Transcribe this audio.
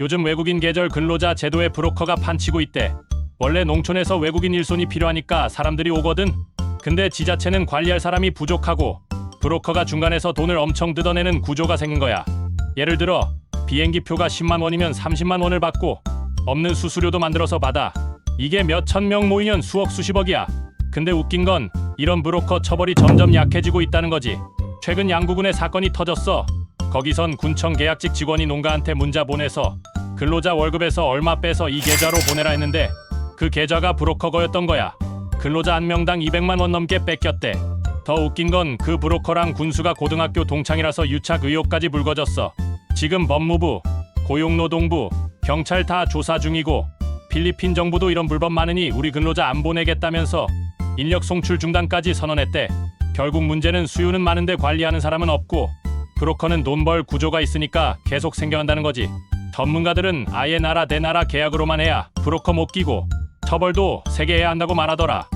요즘 외국인 계절 근로자 제도에 브로커가 판치고 있대. 원래 농촌에서 외국인 일손이 필요하니까 사람들이 오거든. 근데 지자체는 관리할 사람이 부족하고 브로커가 중간에서 돈을 엄청 뜯어내는 구조가 생긴 거야. 예를 들어 비행기 표가 10만 원이면 30만 원을 받고 없는 수수료도 만들어서 받아. 이게 몇 천 명 모이면 수억 수십억이야. 근데 웃긴 건 이런 브로커 처벌이 점점 약해지고 있다는 거지. 최근 양구군에 사건이 터졌어. 거기선 군청 계약직 직원이 농가한테 문자 보내서 근로자 월급에서 얼마 빼서 이 계좌로 보내라 했는데 그 계좌가 브로커거였던 거야. 근로자 한 명당 200만 원 넘게 뺏겼대. 더 웃긴 건 그 브로커랑 군수가 고등학교 동창이라서 유착 의혹까지 불거졌어. 지금 법무부, 고용노동부, 경찰 다 조사 중이고 필리핀 정부도 이런 불법 많으니 우리 근로자 안 보내겠다면서 인력 송출 중단까지 선언했대. 결국 문제는 수요는 많은데 관리하는 사람은 없고 브로커는 돈벌 구조가 있으니까 계속 생겨난다는 거지. 전문가들은 아예 나라 대 나라 계약으로만 해야 브로커 못 끼고 처벌도 세게 해야 한다고 말하더라.